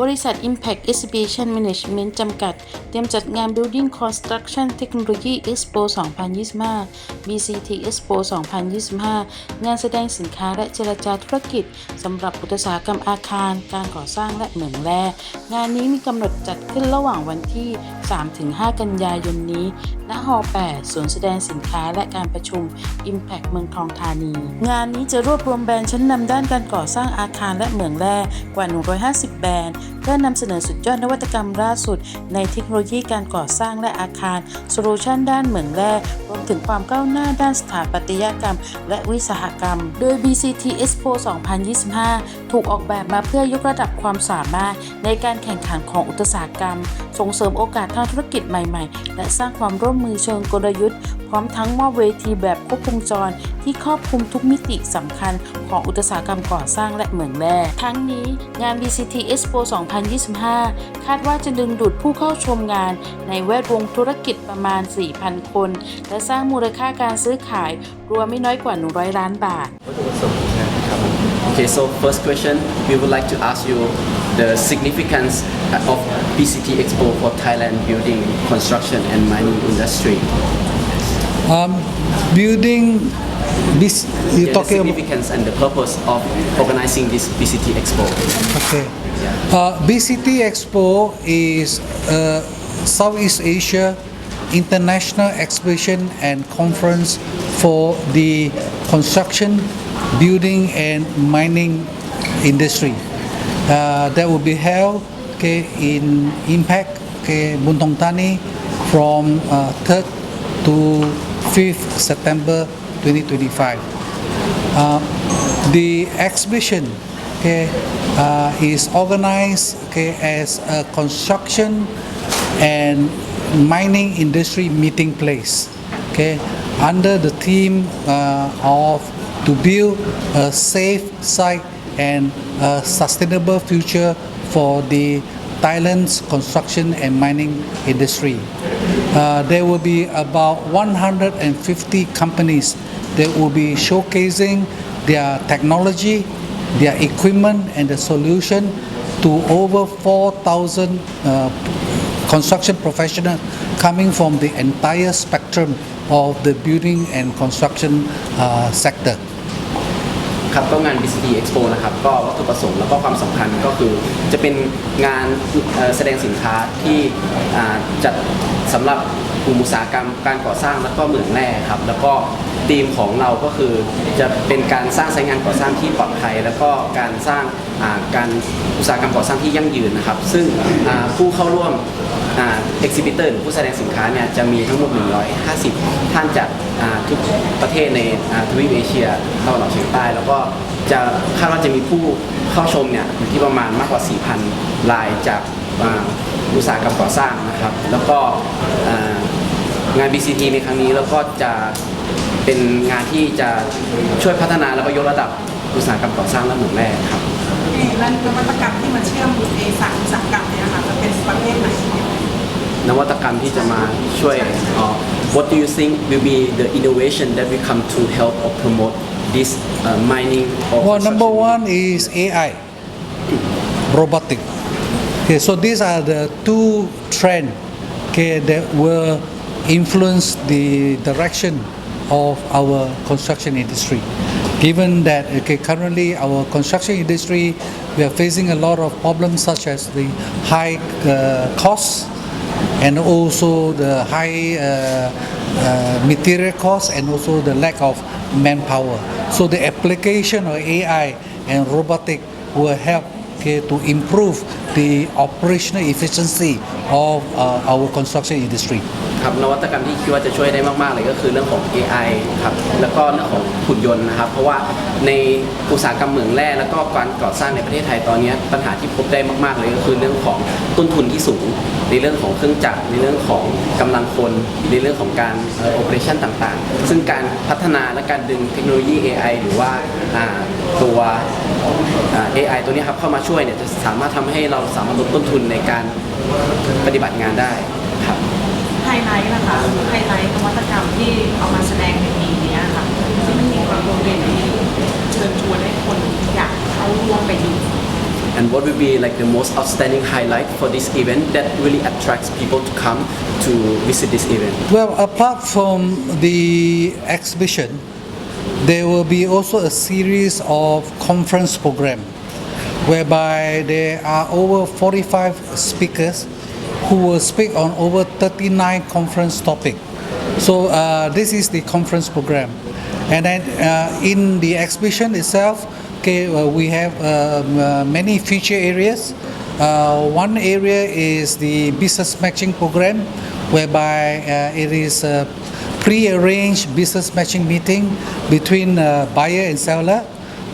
บริษัท Impact Exhibition Management จำกัด เตรียมจัดงาน Building Construction Technology Expo 2025 BCT Expo 2025 งานแสดงสินค้าและเจรจาธุรกิจสำหรับอุตสาหกรรมอาคาร การก่อสร้างและเหมืองแร่ งานนี้มีกำหนดจัดขึ้นระหว่างวันที่3-5 กันยายนนี้ ณ ฮอ8ศูนย์แสดงสินค้าและการประชุม Impact เมืองทองธานี งานนี้จะรวบรวมแบรนด์ชั้นนำด้านการก่อสร้างอาคารและเหมืองแร่กว่า 150 แบรนด์ พื่อนำเสนอสุดยอดนวัตกรรมล่าสุด ในเทคโนโลยีการก่อสร้างและอาคารโซลูชันด้านเหมืองแร่รวมถึงความก้าวหน้าด้านสถาปัตยกรรม และวิสาหกรรม โดย BCT Expo 2025 ถูกออกแบบมาเพื่อยกระดับความสามารถในการแข่งขันของอุตสาหกรรม ส่งเสริมโอกาสทางธุรกิจใหม่ๆ และสร้างความร่วมมือเชิงกลยุทธ์ พร้อมทั้งมอบเวทีแบบครบวงจร ที่ครอบคลุมทุกมิติสำคัญของอุตสาหกรรมก่อสร้างและเหมืองแร่ทั้งนี้งาน BCT Expo 2025 2025 คาดว่าจะดึงดูดผู้เข้าชมงานในแวดวงธุรกิจประมาณ 4,000 คน และสร้างมูลค่าการซื้อขายรวมไม่น้อยกว่า 100 ล้านบาท Okay, so first question, we would like to ask you the significance of BCT Expo for Thailand building, construction and mining industry. Um, building this you Yeah, the talking about significance and the purpose of organizing this BCT Expo. okay. Uh, BCT Expo is uh, Southeast Asia international exhibition and conference for the construction, building and mining industry. Uh, that will be held okay, in Impact, okay, Buntong Tani from uh, 3rd to 5th September 2025. Uh, the exhibition okay, uh, is organized okay, as a construction and mining industry meeting place okay, under the theme uh, of to build a safe site and a sustainable future for the Thailand's construction and mining industry. Uh, there will be about 150 companies that will be showcasing their technology, their equipment, and the solution to over 4,000 uh, construction professionals coming from the entire spectrum of the building and construction uh, sector. ครับก็งาน BCT Expo นะครับก็วัตถุประสงค์แล้วก็ความสำคัญก็คือ จะเป็นงานแสดงสินค้าที่จัดสำหรับ กลุ่มอุตสาหกรรมการก่อสร้างแล้วก็เหมืองแร่ครับ แล้วก็ธีมของเราก็คือจะเป็นการสร้างไซต์งานก่อสร้างที่ปลอดภัย แล้วก็การสร้างาการอุตสาหกรรมก่อสร้างที่ยั่งยืนนะครับ ซึ่งผู้เข้าร่วมเอ็กซิบิเตอร์ผู้แสดงสินค้าเนี่ยจะมีทั้งหมด 150 ท่านจากทุกประเทศในทวีปเอเชียตะวันออกเฉียงใต้ แล้วก็จะคาดว่าจะมีผู้เข้าชมเนี่ยอยู่ที่ประมาณมากกว่า 4,000 รายจากอุตสาหกรรมก่อสร้างนะครับ แล้วก็ งาน BCT ในครั้งนี้แล้วก็จะเป็นงานที่จะช่วยพัฒนาแล้วก็ยกระดับอุตสาหกรรมก่อสร้างและเหมืองแร่ครับและนวัตกรรมที่มันเชื่อมเอสามอุตสาหกรรมเนี่ยค่ะจะเป็นประเภทไหนนวัตกรรมที่จะมาช่วยเอ่อ What do you think will be the innovation that will come to help or promote this uh, mining or Well, number construction? one is AI, robotic. Okay, so these are the two trends okay, that will influence the direction of our construction industry. Given that okay, currently our construction industry we are facing a lot of problems such as the high uh, costs and also the high uh, uh, material costs and also the lack of manpower. So the application of AI and robotic will help okay, to improve the operational efficiency of uh, our construction industry. ครับนวัตกรรมที่คิดว่าจะช่วยได้มาก ๆ เลยก็คือเรื่องของ AI ครับแล้วก็เรื่องของหุ่นยนต์นะครับ เพราะว่าในอุตสาหกรรมเหมืองแร่แล้วก็การก่อสร้างในประเทศไทยตอนนี้ปัญหาที่พบได้มาก ๆ เลยก็คือเรื่องของต้นทุนที่สูง ในเรื่องของเครื่องจักรในเรื่องของกำลังคน ในเรื่องของการโอเปอเรชั่นต่างๆ ซึ่งการพัฒนาและการดึงเทคโนโลยี AI หรือว่าตัว AI ตัวนี้ครับเข้ามาช่วยเนี่ยจะสามารถทำให้เราสามารถลดต้นทุนในการปฏิบัติงานได้ครับ ไฮไลท์นะคะไฮไลท์นวัตกรรมที่เอามาแสดงในปีเนี้ยค่ะที่มันมีความโดดเด่นที่เชิญชวนให้คนอยากเข้าร่วมไปดู and and what will be like the most outstanding highlight for this event that really attracts people to come to visit this event? Well, apart from the exhibition, there will be also a series of conference program whereby there are over 45 speakers who will speak on over 39 conference topics. So uh, this is the conference program. And then uh, in the exhibition itself, okay, uh, we have um, uh, many feature areas. Uh, one area is the business matching program, whereby uh, it is a pre-arranged business matching meeting between buyer and seller.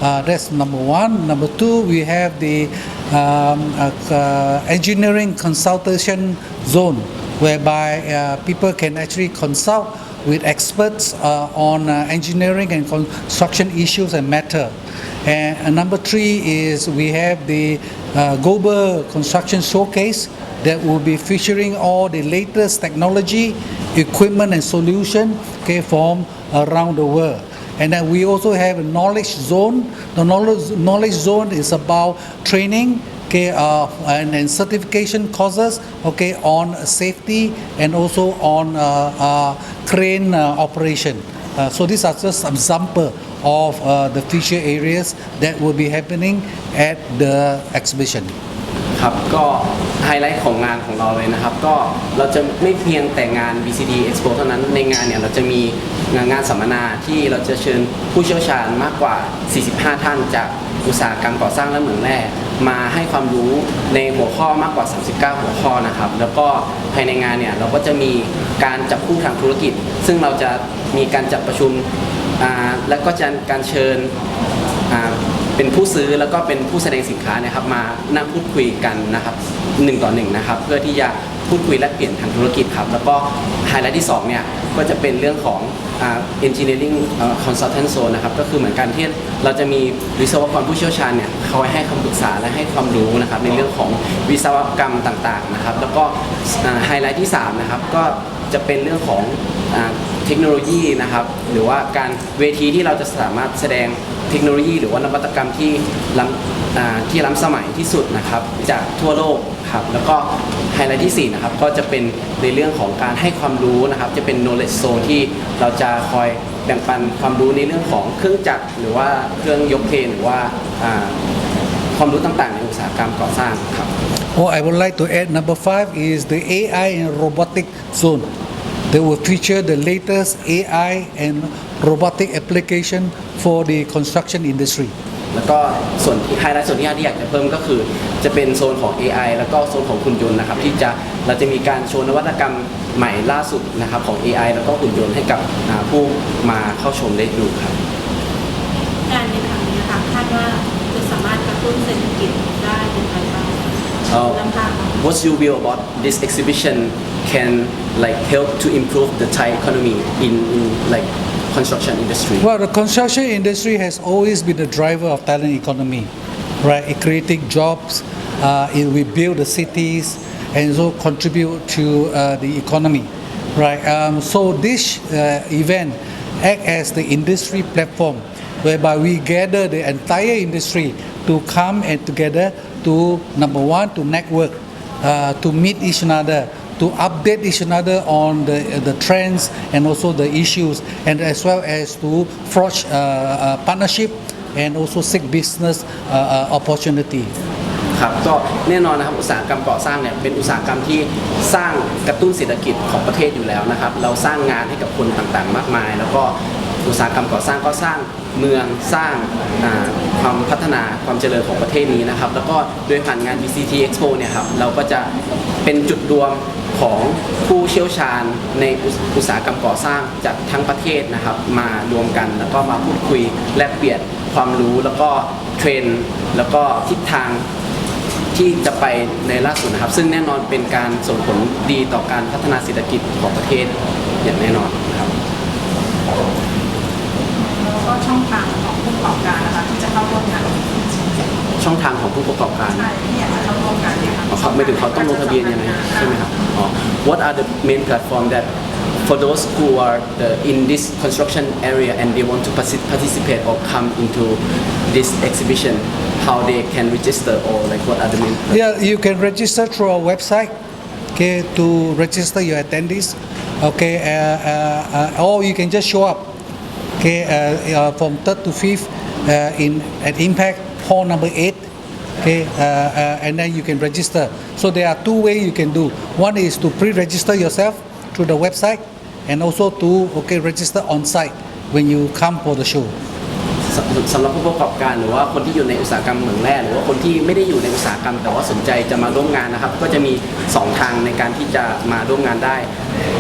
Uh, that's number one. Number two, we have the um, uh, uh, engineering consultation zone, whereby uh, people can actually consult with experts uh, on uh, engineering and construction issues and matter. And number three is we have the uh, global construction showcase that will be featuring all the latest technology, equipment, and solution okay, from around the world. And then we also have a knowledge zone. The knowledge, knowledge zone is about training okay, uh, and, and certification courses okay, on safety and also on uh, uh, crane uh, operation. Uh, so these are just some example of uh, the feature areas that will be happening at the exhibition. ครับก็ไฮไลท์ของงานของเราเลยนะครับ ก็เราจะไม่เพียงแต่งาน BCD Expo เท่านั้นในงานเนี่ยเราจะมีงานงานสัมมนาที่เราจะเชิญผู้เชี่ยวชาญมากกว่า 45 ท่านจากอุตสาหกรรมก่อสร้างและเหมืองแร่มาให้ความรู้ในหัวข้อมากกว่า 39 หัวข้อนะครับ แล้วก็ภายในงานเนี่ยเราก็จะมีการจับคู่ทางธุรกิจ ซึ่งเราจะมีการจัดประชุมอ่าและก็จะการเชิญอ่า เป็นผู้ซื้อแล้วก็เป็นผู้แสดงสินค้านะครับมานั่งพูดคุยกันนะครับหนึ่งต่อหนึ่งนะครับ เพื่อที่จะพูดคุยและเปลี่ยนทางธุรกิจครับ แล้วก็ไฮไลท์ที่2เนี่ยก็จะเป็นเรื่องของอ่า engineering อ่า consultant นะครับก็คือเหมือนกันที่เราจะมีวิศวกรผู้เชี่ยวชาญเนี่ยคอยให้คำปรึกษาและให้ความรู้นะครับในเรื่องของวิศวกรรมต่างๆนะครับ แล้วก็ไฮไลท์ที่3นะครับก็จะเป็นเรื่องของ เทคโนโลยีนะครับหรือว่าการเวทีที่เราจะสามารถแสดงเทคโนโลยี หรือว่านวัตกรรมที่ล้ำอ่าที่ล้ำสมัยที่สุดนะครับจากทั่วโลกครับแล้วก็ไฮไลท์ที่4นะครับก็จะเป็นในเรื่องของการให้ความรู้นะครับจะเป็น knowledge zone ที่เราจะคอยแบ่งปันความรู้ในเรื่องของเครื่องจักรหรือว่าเครื่องยกเครนหรือว่าอ่าความรู้ต่างๆในอุตสาหกรรมก่อสร้างครับ Oh, I would like to add number five is the AI and robotic zone. They will feature the latest AI and robotic application for the construction industry. แล้วก็ส่วนที่ไฮไลท์ส่วนที่ห้าที่อยากจะเพิ่มก็คือ จะเป็นโซนของ AI แล้วก็โซนของหุ่นยนต์นะครับที่จะเราจะมีการโชว์นวัตกรรมใหม่ล่าสุดนะครับของ AI แล้วก็หุ่นยนต์ให้กับอ่าผู้มาเข้าชมได้ดูครับ การในครั้งนี้ค่ะคาดว่าจะสามารถกระตุ้นเศรษฐกิจได้ Uh, what's your view about this exhibition can like help to improve the Thai economy in, in like construction industry? Well, the construction industry has always been the driver of Thailand economy, right? It creating jobs, uh, it rebuild the cities, and so contribute to uh, the economy, right? Um, so this uh, event act as the industry platform whereby we gather the entire industry to come and together to number one to network, uh, to meet each other, to update each other on the, the trends and also the issues, and as well as to forge uh, uh, partnership and also seek business uh, uh, opportunity. ครับก็แน่นอนนะครับอุตสาหกรรมก่อสร้างเนี่ยเป็นอุตสาหกรรมที่สร้างกระตุ้นเศรษฐกิจของประเทศอยู่แล้วนะครับ เราสร้างงานให้กับคนต่างๆ มากมาย แล้วก็อุตสาหกรรมก่อสร้างก็สร้าง เมืองสร้างความพัฒนาความเจริญของประเทศนี้นะครับ แล้วก็โดยผ่านงาน BCT Expo เนี่ยครับเราก็จะเป็นจุดรวมของผู้เชี่ยวชาญในอุตสาหกรรมก่อสร้างจากทั้งประเทศนะครับ มารวมกันแล้วก็มาพูดคุยแลกเปลี่ยนความรู้แล้วก็เทรนแล้วก็ทิศทางที่จะไปในล่าสุดนะครับ ซึ่งแน่นอนเป็นการส่งผลดีต่อการพัฒนาเศรษฐกิจของประเทศอย่างแน่นอนครับ ช่องทางของผู้ประกอบการนะคะที่จะเข้าร่วมงานช่องทางของผู้ประกอบการ ใช่ที่อยากจะเข้าร่วมงานเนี่ยค่ะอ๋อเขาไม่ถึงเขาต้องลงทะเบียนยังไงใช่ไหมครับอ๋อ What are the main platform that for those who are the, in this construction area and they want to partici- participate or come into this exhibition how they can register or like what are the main Yeah, you can register through our website, okay, to register your attendees, okay, uh, uh, uh, or you can just show up, okay, uh, uh, from third to fifth uh, in at Impact Hall number eight, okay, uh, uh, and then you can register. So there are two ways you can do. One is to pre-register yourself through the website, and also to okay register on site when you come for the show. สำสำหรับผู้ประกอบการหรือว่าคนที่อยู่ในอุตสาหกรรมเหมืองแร่หรือว่าคนที่ไม่ได้อยู่ในอุตสาหกรรม แต่ว่าสนใจจะมาร่วมงานนะครับ ก็จะมี 2 ทางในการที่จะมาร่วมงานได้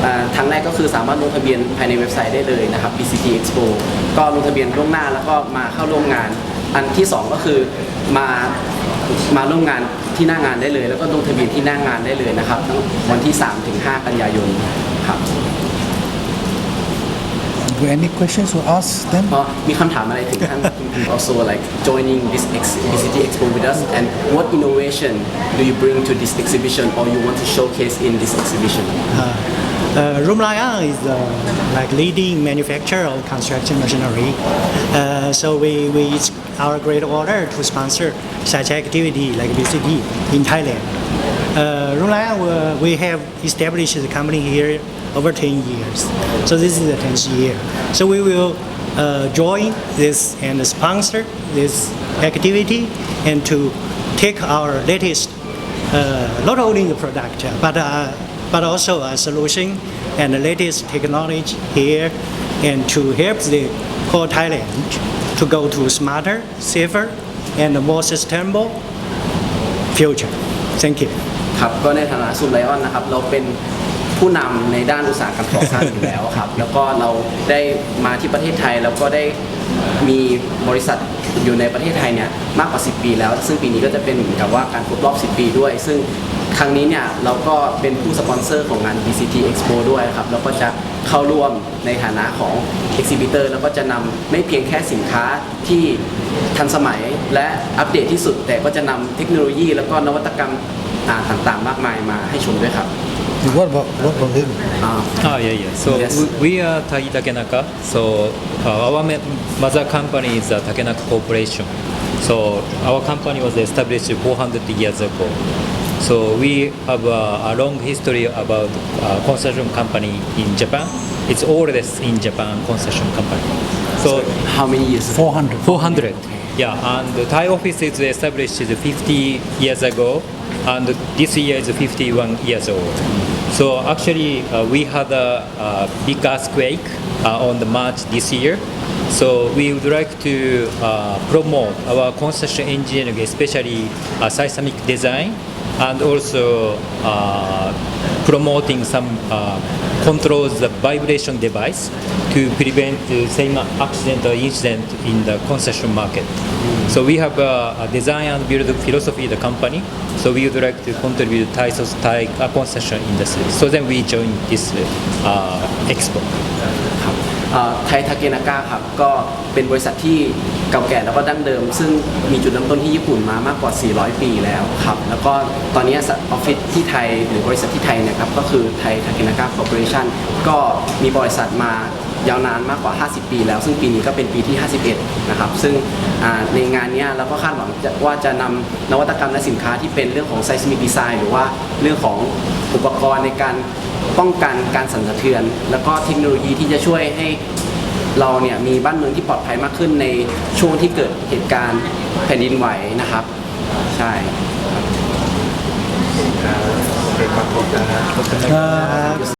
อ่าทางแรกก็คือสามารถลงทะเบียนภายในเว็บไซต์ได้เลยนะครับ BCT Expo ก็ลงทะเบียนล่วงหน้าแล้วก็มาเข้าร่วมงาน อันที่ 2 ก็คือมามาร่วมงานที่หน้างานได้เลย แล้วก็ลงทะเบียนที่หน้างานได้เลยนะครับตั้งวันที่3-5กันยายนครับ Do any questions to ask them? ก็มีคำถามอะไรถึงท่าน also like joining this ex- BCT Expo with us and what innovation do you bring to this exhibition or you want to showcase in this exhibition Uh, Rumlayan is uh, like leading manufacturer of construction machinery. Uh, so we, we it's our great honor to sponsor such activity like BCD in Thailand. Uh, uh, we have established the company here over 10 years. So this is the 10th year. So we will uh, join this and sponsor this activity and to take our latest uh, not only the product, but uh, but also a solution and the latest technology here, and to help the whole Thailand to go to smarter, safer, and more sustainable future. Thank you. ครับก็ในฐานะซูมไลออนนะครับเราเป็นผู้นำในด้านอุตสาหกรรมก่อสร้างอยู่แล้วครับ แล้วก็เราได้มาที่ประเทศไทยแล้วก็ได้มีบริษัทอยู่ในประเทศไทยเนี่ยมากกว่า 10 ปีแล้ว ซึ่งปีนี้ก็จะเป็นเหมือนกับว่าการครบรอบ 10 ปีด้วย ซึ่งครั้งนี้เนี่ยเราก็เป็นผู้สปอนเซอร์ของงาน BCT Expo ด้วยครับแล้วก็จะเข้าร่วมในฐานะของ Exhibitor แล้วก็จะนำไม่เพียงแค่สินค้าที่ทันสมัยและอัปเดตที่สุด แต่ก็จะนำเทคโนโลยี แล้วก็นวัตกรรม อ่าต่างๆ มากมายมาให้ชมด้วยครับ What about what about him? อ่า Ah, yeah, yeah. So Yes. we, we are Tai Takenaka. So uh, our ma- mother company is uh, Takenaka Corporation. So our company was established 400 years ago. So we have uh, a long history about uh, construction company in Japan. It's oldest in Japan construction company. So how many years 400. 400. Yeah, and the Thai office is established 50 years ago, and this year is 51 years old. So actually, uh, we had a, a big earthquake uh, on the March this year. So we would like to uh, promote our construction engineering, especially uh, seismic design, and also uh, promoting some uh, controls the vibration device to prevent the same accident or incident in the concession market. So we have a, design and build philosophy the company. So we would like to contribute Thai, Thai uh, construction industry. So then we join this uh, expo. ไทยทาเกนาก้าครับก็เป็นบริษัทที่เก่าแก่แล้วก็ดั้งเดิม ซึ่งมีจุดเริ่มต้นที่ญี่ปุ่นมามากกว่า 400 ปีแล้วครับ แล้วก็ตอนนี้ออฟฟิศที่ไทยหรือบริษัทที่ไทยเนะครับก็คือไทยทาเกนาก้าคอร์ปอเรชั่นก็มีบริษัทมายาวนานมากกว่า 50 ปีแล้ว ซึ่งปีนี้ก็เป็นปีที่ 51 นะครับ ซึ่งในงานนี้เราก็คาดหวังว่าจะนำนวัตกรรมและสินค้าที่เป็นเรื่องของ seismic design หรือว่าเรื่องของอุปกรณ์ในการ ป้องกันการสั่นสะเทือน แล้วก็เทคโนโลยีที่จะช่วยให้เราเนี่ยมีบ้านเมืองที่ปลอดภัยมากขึ้นในช่วงที่เกิดเหตุการณ์แผ่นดินไหวนะครับ ใช่ครับ